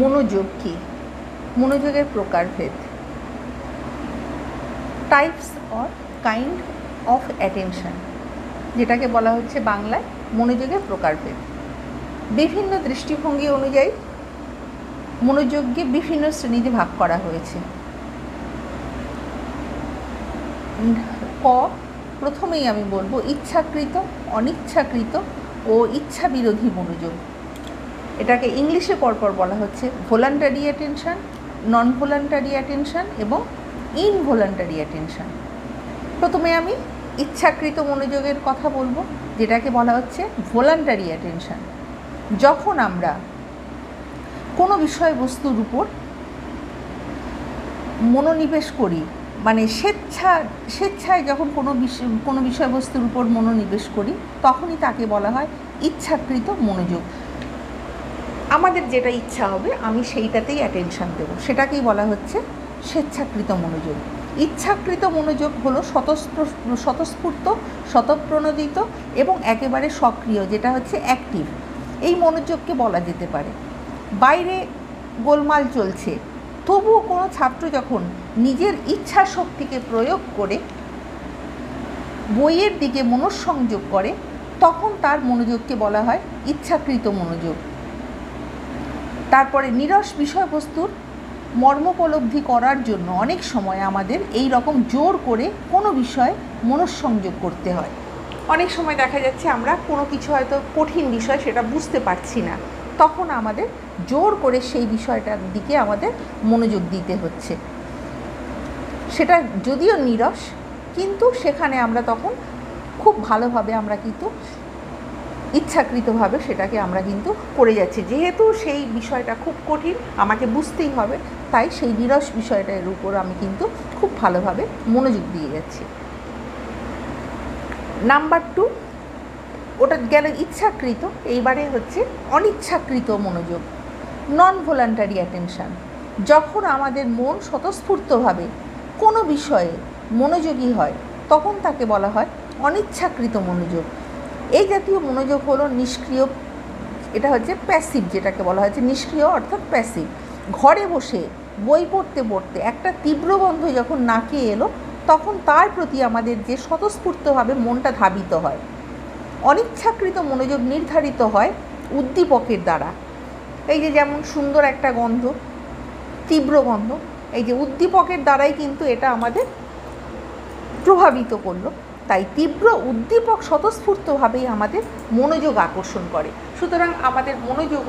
মনোযোগ কী? মনোযোগের প্রকারভেদ। Types or kind of attention যেটাকে বলা হচ্ছে বাংলায় মনোযোগের প্রকারভেদ। বিভিন্ন দৃষ্টিভঙ্গি অনুযায়ী মনোযোগকে বিভিন্ন শ্রেণীতে ভাগ করা হয়েছে। ক, প্রথমেই আমি বলব ইচ্ছাকৃত, অনিচ্ছাকৃত ও ইচ্ছা বিরোধী মনোযোগ। এটাকে ইংলিশে পরপর বলা হচ্ছে ভোলান্টারি অ্যাটেনশন নন ভোলান্টারি অ্যাটেনশন এবং ইনভোলান্টারি অ্যাটেনশন প্রথমে আমি ইচ্ছাকৃত মনোযোগের কথা বলব, যেটাকে বলা হচ্ছে ভোলান্টারি অ্যাটেনশন। যখন আমরা কোনো বিষয়বস্তুর উপর মনোনিবেশ করি মানে স্বেচ্ছা, স্বেচ্ছায় যখন কোনো বিষয় কোনো বিষয়বস্তুর উপর মনোনিবেশ করি, তখনই তাকে বলা হয় ইচ্ছাকৃত মনোযোগ। আমাদের যেটা ইচ্ছা হবে, আমি সেইটাতেই অ্যাটেনশন দেবো। সেটাকেই বলা হচ্ছে স্বেচ্ছাকৃত মনোযোগ। ইচ্ছাকৃত মনোযোগ হলো স্বতঃস্ফ, স্বতঃস্ফূর্ত, স্বতঃপ্রণোদিত এবং একেবারে সক্রিয়, যেটা হচ্ছে অ্যাক্টিভ এই মনোযোগকে বলা যেতে পারে। বাইরে গোলমাল চলছে। তবুও কোনো ছাত্র যখন নিজের ইচ্ছা শক্তিকে প্রয়োগ করে, বইয়ের দিকে মনঃসংযোগ করে, তখন তার মনোযোগকে বলা হয় ইচ্ছাকৃত মনোযোগ। তারপরে নিরস বিষয়বস্তুর মর্মোপলব্ধি করার জন্য অনেক সময় আমাদের এই রকম জোর করে কোনো বিষয়ে মনঃসংযোগ করতে হয়। অনেক সময় দেখা যাচ্ছে আমরা কোনো কিছু হয়তো কঠিন বিষয় সেটা বুঝতে পারছি না। তখন আমাদের জোর করে সেই বিষয়টার দিকে আমাদের মনোযোগ দিতে হচ্ছে। সেটা যদিও নিরস, কিন্তু সেখানে আমরা তখন খুব ভালোভাবে আমরা কিন্তু ইচ্ছাকৃতভাবে সেটাকে আমরা কিন্তু করে যাচ্ছি। যেহেতু সেই বিষয়টা খুব কঠিন, আমাকে বুঝতেই হবে, তাই সেই নিরস বিষয়টার উপর আমি কিন্তু খুব ভালোভাবে মনোযোগ দিয়ে যাচ্ছি। নাম্বার টু ওটা গেল ইচ্ছাকৃত, এইবারে হচ্ছে অনিচ্ছাকৃত মনোযোগ নন ভলান্টারি অ্যাটেনশান যখন আমাদের মন স্বতঃস্ফূর্তভাবে কোনো বিষয়ে মনোযোগী হয়, তখন তাকে বলা হয় অনিচ্ছাকৃত মনোযোগ। এই জাতীয় মনোযোগ হলো নিষ্ক্রিয়, এটা হচ্ছে প্যাসিভ যেটাকে বলা হয়েছে, নিষ্ক্রিয় অর্থাৎ প্যাসিভ ঘরে বসে, বই পড়তে পড়তে একটা তীব্র গন্ধ যখন নাকে এলো, তখন তার প্রতি আমাদের যে স্বতঃস্ফূর্তভাবে মনটা ধাবিত হয়, অনিচ্ছাকৃত মনোযোগ নির্ধারিত হয় উদ্দীপকের দ্বারা। এই যে যেমন সুন্দর একটা গন্ধ, তীব্র গন্ধ, এই যে উদ্দীপকের দ্বারাই কিন্তু এটা আমাদের প্রভাবিত করল। তাই তীব্র উদ্দীপক স্বতঃস্ফূর্তভাবেই আমাদের মনোযোগ আকর্ষণ করে। সুতরাং আমাদের মনোযোগ